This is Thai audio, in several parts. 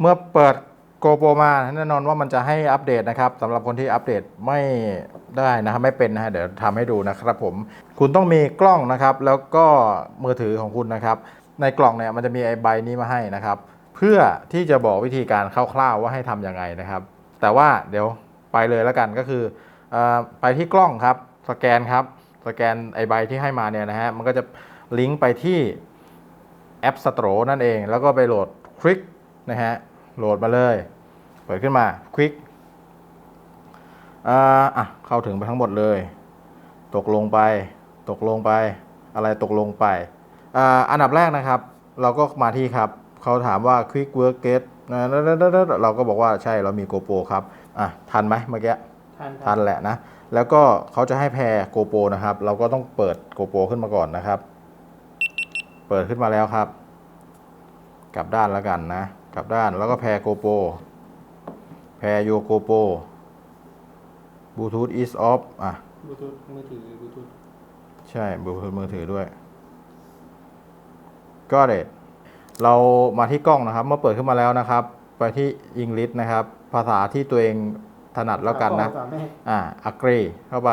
เมื่อเปิด GoPro มาแน่นอนว่ามันจะให้อัปเดตนะครับสำหรับคนที่อัปเดตไม่ได้นะครับไม่เป็นนะฮะเดี๋ยวทำให้ดูนะครับผม คุณต้องมีกล้องนะครับ แล้วก็มือถือของคุณนะครับ ในกล่องเนี่ยมันจะมีไอ้ใบนี้มาให้นะครับ เพื่อที่จะบอกวิธีการคร่าวๆว่าให้ทำยังไงนะครับ แต่ว่าเดี๋ยวไปเลยแล้วกันก็คืออไปที่กล้องครับสแกนครับสแกนไอใบที่ให้มาเนี่ยนะฮะมันก็จะลิงก์ไปที่แอป Store นั่นเอง แล้วก็ไปโหลดคลิก นะฮะโหลดมาเลย เปิดขึ้นมาคลิกอ่าอะเข้าถึงไปทั้งหมดเลย ตกลงไป ตกลงไป อะไรตกลงไปอ่าอันดับแรกนะครับ เราก็มาที่ครับเขาถามว่า quick work get นะเราก็บอกว่าใช่เรามี GoPro ครับอะทันไหมเมื่อกี้ทันทันแหละนะ แล้วก็เขาจะให้แพร GoPro นะครับ เราก็ต้องเปิด GoPro ขึ้นมาก่อนนะครับ เปิดขึ้นมาแล้วครับ กลับด้านแล้วกันนะ กลับด้านแล้วก็แพร GoPro แพร your GoPro Bluetooth is off อะบลูทูธมือถือบลูทูธใช่บลูทูธมือถือด้วยก็เด็ดเรามาที่กล้องนะครับ เมื่อเปิดขึ้นมาแล้วนะครับ ไปที่อังกฤษนะครับ ภาษาที่ตัวเองถนัดแล้วกันนะสามแม่อ่า agree เข้าไป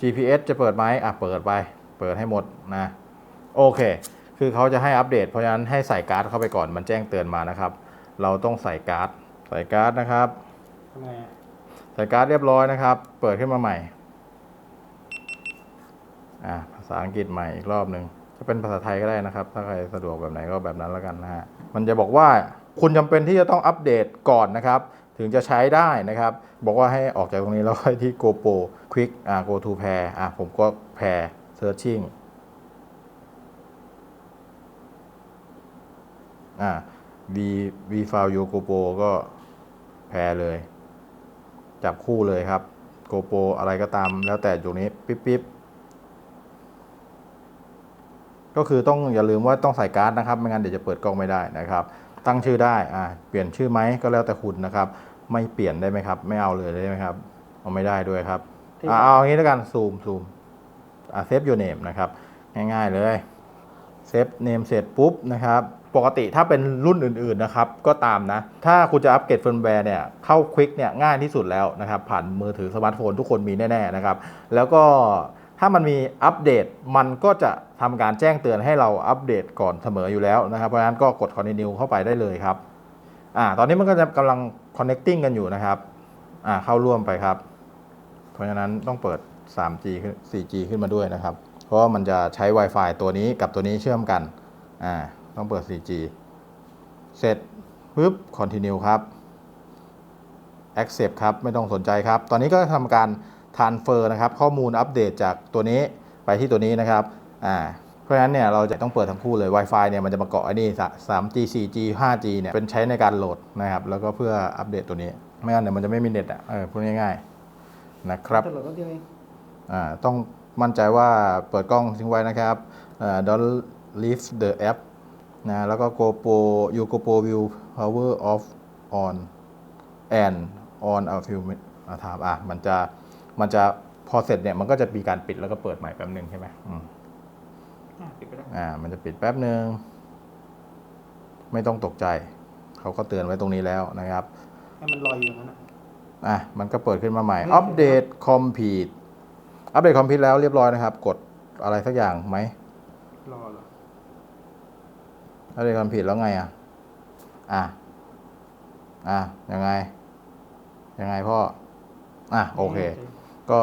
GPS จะเปิดไหมอะเปิดไป เปิดให้หมดนะ โอเค คือเขาจะให้อัปเดตเพราะฉะนั้นให้ใส่การ์ดเข้าไปก่อนมันแจ้งเตือนมานะครับ เราต้องใส่การ์ดใส่การ์ดนะครับทำไงอะใส่การ์ดเรียบร้อยนะครับ เปิดขึ้นมาใหม่อ่าภาษาอังกฤษใหม่อีกรอบหนึ่งจะเป็นภาษาไทยก็ได้นะครับ ถ้าใครสะดวกแบบไหนก็แบบนั้นแล้วกันนะฮะมันจะบอกว่าคุณจำเป็นที่จะต้องอัปเดตก่อนนะครับ ถึงจะใช้ได้นะครับ บอกว่าให้ออกจากตรงนี้แล้วค่อยที่ GoPro Quick อ่า Go to Pair อ่าผมก็ Pair Searching อ่า V V file your GoPro ก็แพรเลย จับคู่เลยครับ GoPro อะไรก็ตาม แล้วแต่อยู่นี้ ปิ๊บปิ๊บก็คือต้องอย่าลืมว่าต้องใส่การ์ดนะครับ ไม่งั้นเดี๋ยวจะเปิดกล้องไม่ได้นะครับ ตั้งชื่อได้อ่าเปลี่ยนชื่อไหมก็แล้วแต่คุณนะครับ ไม่เปลี่ยนได้ไหมครับ ไม่เอาเลยได้ไหมครับ เอาไม่ได้ด้วยครับอ่าเอาอย่างนี้แล้วกันซูมซูมอ่าเซฟ your name นะครับ ง่ายๆเลยเซฟเนมเสร็จปุ๊บนะครับ ปกติถ้าเป็นรุ่นอื่นๆนะครับก็ตามนะ ถ้าคุณจะอัปเกรดเฟิร์มแวร์เนี่ยเข้าควิกเนี่ยง่ายที่สุดแล้วนะครับผ่านมือถือสมาร์ทโฟนทุกคนมีแน่ๆนะครับแล้วก็ถ้ามันมีอัปเดตมันก็จะทำการแจ้งเตือนให้เราอัปเดตก่อนเสมออยู่แล้วนะครับ เพราะฉะนั้นก็กด continue เข้าไปได้เลยครับอ่าตอนนี้มันก็จะกำลัง connecting กันอยู่นะครับอ่าเข้าร่วมไปครับ เพราะฉะนั้นต้องเปิด 3G ขึ้น 4G ขึ้นมาด้วยนะครับ เพราะว่ามันจะใช้ Wi-Fi ตัวนี้กับตัวนี้เชื่อมกันอ่า ต้องเปิด 4G เสร็จปุ๊บ continue ครับ accept ครับ ไม่ต้องสนใจครับ ตอนนี้ก็ทำการ transfer นะครับ ข้อมูลอัปเดตจากตัวนี้ไปที่ตัวนี้นะครับ อ่า เพราะฉะนั้นเนี่ยเราจะต้องเปิดทั้งคู่เลย Wi-Fi เนี่ยมันจะมาเกาะไอ้นี่ 3G 4G 5G เนี่ย เป็นใช้ในการโหลดนะครับ แล้วก็เพื่ออัปเดตตัวนี้ ไม่งั้นเดี๋ยวมันจะไม่มีเน็ตอะ เออ พูดง่ายๆ นะครับตลอดต้องเดียวเองอ่า ต้องมั่นใจว่าเปิดกล้องทิ้งไว้นะครับอ่า don't leave the app นะแล้วก็ GoPro you GoPro will power off on and on a few minutes อ่าถามอะมันจะมันจะพอเสร็จเนี่ยมันก็จะมีการปิดแล้วก็เปิดใหม่แป๊บหนึ่งใช่ไหมอืมอะปิดไปแล้วอ่า มันจะปิดแป๊บหนึ่งไม่ต้องตกใจ เขาก็เตือนไว้ตรงนี้แล้วนะครับให้มันลอยอยู่อย่างนั้นอะอะมันก็เปิดขึ้นมาใหม่ไม่ อัปเดตคอมพิวอัปเดตคอมพิวแล้วเรียบร้อยนะครับ กดอะไรสักอย่างไหมรอเหรอ อัปเดตคอมพิวแล้วไงอะ อะ อะ ยังไง ยังไงพ่อ อะ โอเค ก็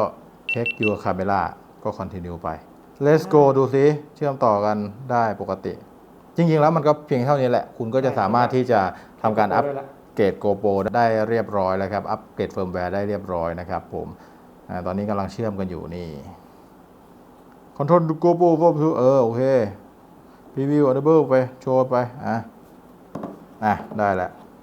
เช็ค your camera ก็ continue ไป let's go ดูซิ เชื่อมต่อกันได้ปกติ จริง ๆ แล้วมันก็เพียงเท่านี้แหละ คุณก็จะสามารถที่จะทำการอัปได้ละเกรด GoPro ได้เรียบร้อยแล้วครับ อัปเกรดเฟิร์มแวร์ได้เรียบร้อยนะครับผมอาตอนนี้กำลังเชื่อมกันอยู่นี่ Control GoPro ก็เออ โอเค Preview Enable ไป โชว์ไป อะ อะ ได้แล้ว